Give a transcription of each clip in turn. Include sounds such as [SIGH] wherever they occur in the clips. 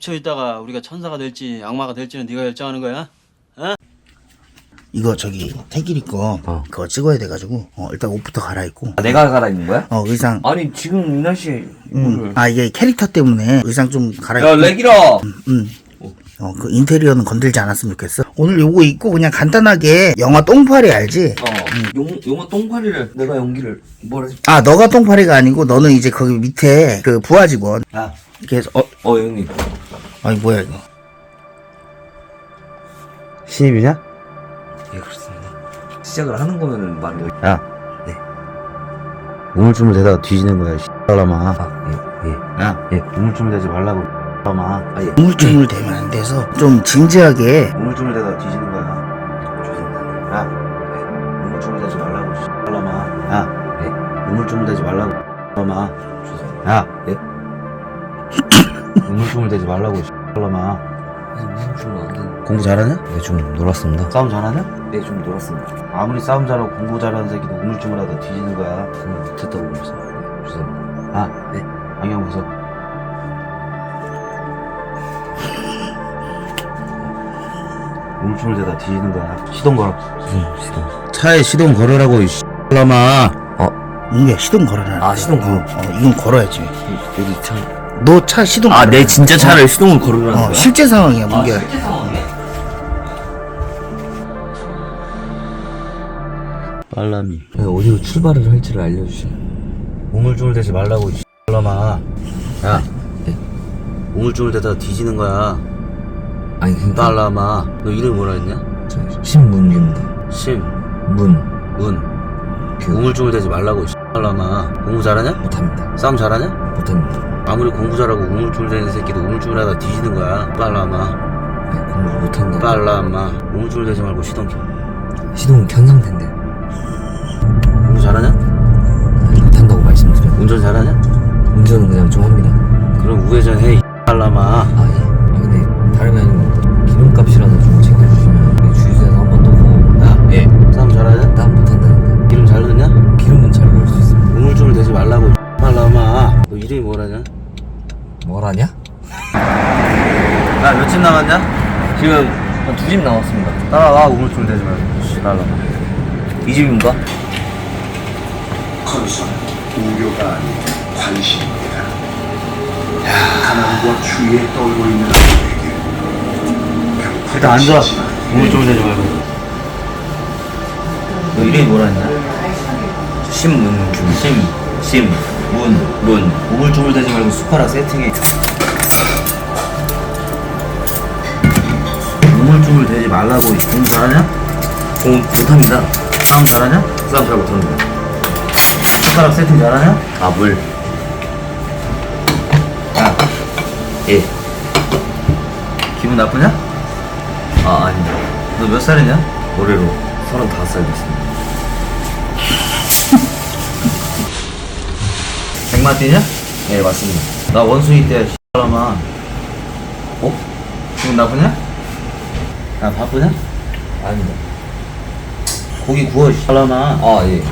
10초 있다가 우리가 천사가 될지 악마가 될지는 네가 결정하는 거야. 어? 이거 저기 태길이 거 어. 그거 찍어야 돼가지고 어, 일단 옷부터 갈아입고 아, 내가 갈아입는 거야? 어 의상 아니 지금 이 날씨에 음, 아 이게 캐릭터 때문에 의상 좀야 갈아입고 레기라 음. 어, 그 인테리어는 건들지 않았으면 좋겠어. 오늘 요거 입고 그냥 간단하게 영화 똥파리 알지? 어 용, 용어 똥파리를 내가 연기를 뭐라 했지? 아, 너가 똥파리가 아니고 너는 이제 거기 밑에 그 부하 직원. 아, 이렇게 해서 어, 어 형님 아니 뭐야 이거? 신입이냐? 예 그렇습니다 시작을 하는 거면은 말을 야. 네. 우물쭈물 대다가 뒤지는 거야, 씨발라마. 아예예 야. 예. 우물쭈물 대지 말라고, 씨발라마. 아예 우물쭈물 되면 안 돼서 좀 진지하게 우물쭈물 대다가 뒤지는 거야. 죄송합니다 야. 우물쭈물 대지 말라고, 씨발라마. 야. 예. 우물쭈물 대지 말라고, 씨발라마. 죄송합니다 야. 예? 우물쭈물 대지 말라고, 되는 공부 잘하냐? 네 좀 놀았습니다 싸움 잘하냐? 네좀 놀았습니다 아무리 싸움 잘하고 공부 잘하는 새끼도 우물쭈물 하다 뒤지는 거야. 저는 못했다고 네, 죄송합니다 아, 네. 안경 벗어. 우물쭈물 대다 뒤지는 거야. 시동 걸어. 무슨 시동 차에 시동 걸으라고, 씨발라마. 이게 시동 걸어라. 아, 시동 걸어. 어, 어, 이건 걸어야지. 여기 차 너 차 시동. 아, 걸어라. 내 진짜 차를 시동을 걸으라는 어, 거야? 실제 상황이야 문제. 빨라미. 어디로 출발을 할지를 알려주시면 우물쭈물 대지 말라고, 씨발라마. 야. 네. 우물쭈물 대다 뒤지는 거야. 아니 그니까 빨라마. 너 이름이 뭐라 했냐? 저 신문규입니다 심, 문 문. 그 우물쭈물 대지 말라고, 씨 발라마. 공부 잘하냐? 못합니다 싸움 잘하냐? 못합니다 아무리 공부 잘하고 우물쭈물 대는 새끼도 우물쭈물 하다 뒤지는 거야. 빨라마. 아니, 공부를 못한다 빨라마. 우물쭈물 대지 말고 시동 켜. 시동은 켠 상태인데 공부 잘하냐? 아니, 못한다고 말씀드려요 운전 잘하냐? 운전은 그냥 좀 합니다 그럼 우회전 해, 이 빨라마. 뭐라냐? 야, 몇집 남았냐? 지금 한 두집 나왔습니다 따라와, 우물쭈물 대지 말고, 씨, 빨라마. 이 집인가? 건설은 우려가 아닌 관심입니다. 가난과 추위에 떨고 있는 아이에게 일단 앉아. 우물쭈물 대지 말고. 너 이름이 뭐라냐? 신문규 심, 심, 문, 문. 우물쭈물 대지 말고 숟가락 세팅해. 우물쭈물 대지 말라고, 공부 잘하냐? 공 못합니다 싸움 잘하냐? 싸움 잘 못하는데. 숟가락 세팅 잘하냐? 아물 야, 예. 기분 나쁘냐? 아 아닙니다 너몇 살이냐? 올해로 35살 됐습니다 백마 뛰냐? 네 맞습니다 나 원숭이 때 X라마 어? 기분 나쁘냐? 야 바쁘냐? 아닙니다 고기 구워 X라마 아예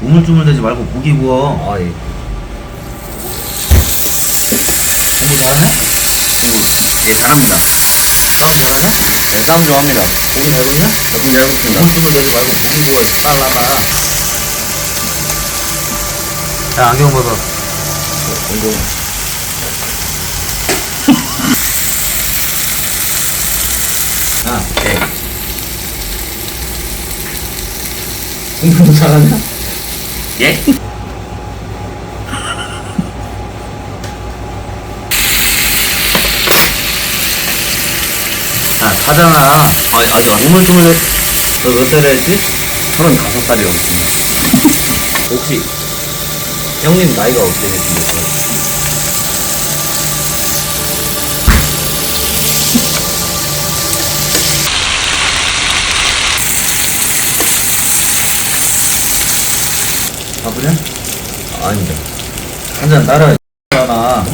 우물쭈물 대지 말고 고기 구워 아예 공부 잘하냐? 예 잘합니다 싸움 잘하냐? 네 싸움 좋아합니다 고기 잘 굽냐? 잘 굽습니다 우물쭈물 대지 말고 고기 구워 X라마 야 안경 벗어 운동 야네 공부 잘하냐? 예? 야 하잖아 아 아직 안 우물쭈물 대... 너몇 살이었지? 35살이요 혹시 형님 나이가 어떻게 되시겠어요? 바쁘냐? 아닙니다 한잔 따라 X라마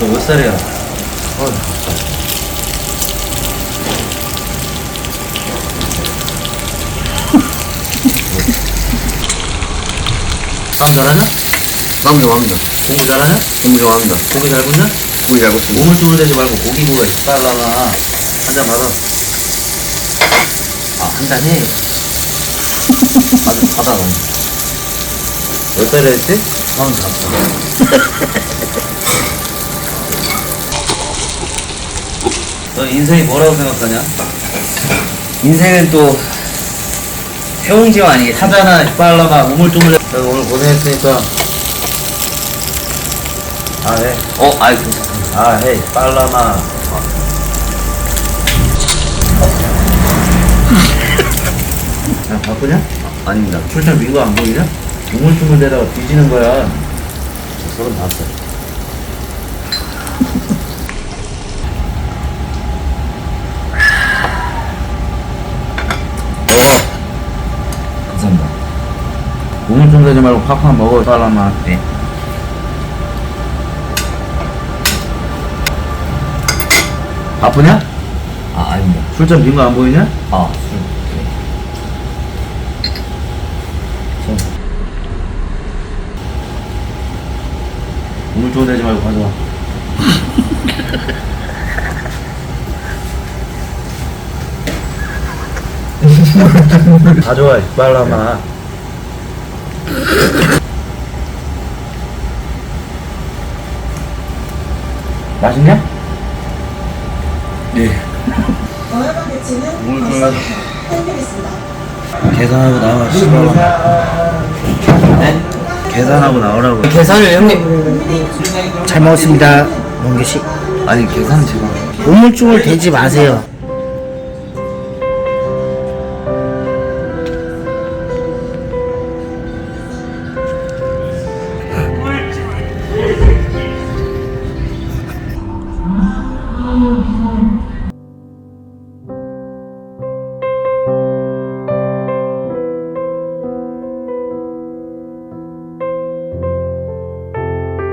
너몇 살이야? 싸움 잘하냐? 싸움 좋아합니다 공부 잘하냐? 공부 좋아합니다 고기 잘 굽냐? 고기 잘 굽지 몸을 주물 대지 말고 고기 구워 빨라나 한 잔 받아 아 한 잔 해 받아 받아 몇 달에 했지? 서른 [LAUGHS] 다섯 너 인생이 뭐라고 생각하냐? 인생은 또 해옹지가 아니겠지 하잖아 빨라마 우물쭈물 너 오늘 고생했으니까 아해 어? 아이 괜찮아 아해 빨라마 야 바쁘냐? 아, 아닙니다 출장 민거 안 보이냐? 우물쭈물 대다가 뒤지는 거야 저 서른 다섯 살. 감사합니다. 우물 좀 대지 말고 팍팍 먹어, 빨라마. 네. 바쁘냐? 아, 아닙니다. 술잔 빈 거 안 보이냐? 아, 술. 네. 손. 우물 좀 대지 말고 가져와. 가져와, 빨라마. 맛있냐? 네. 대치는 오늘 좀 해드리겠습니다. 계산하고 나와, 씨발라. 네? 계산하고 나오라고. 계산을 형님. 잘 먹었습니다. 원규 씨. 아니, 계산 제가. 우물쭈물 대지 마세요.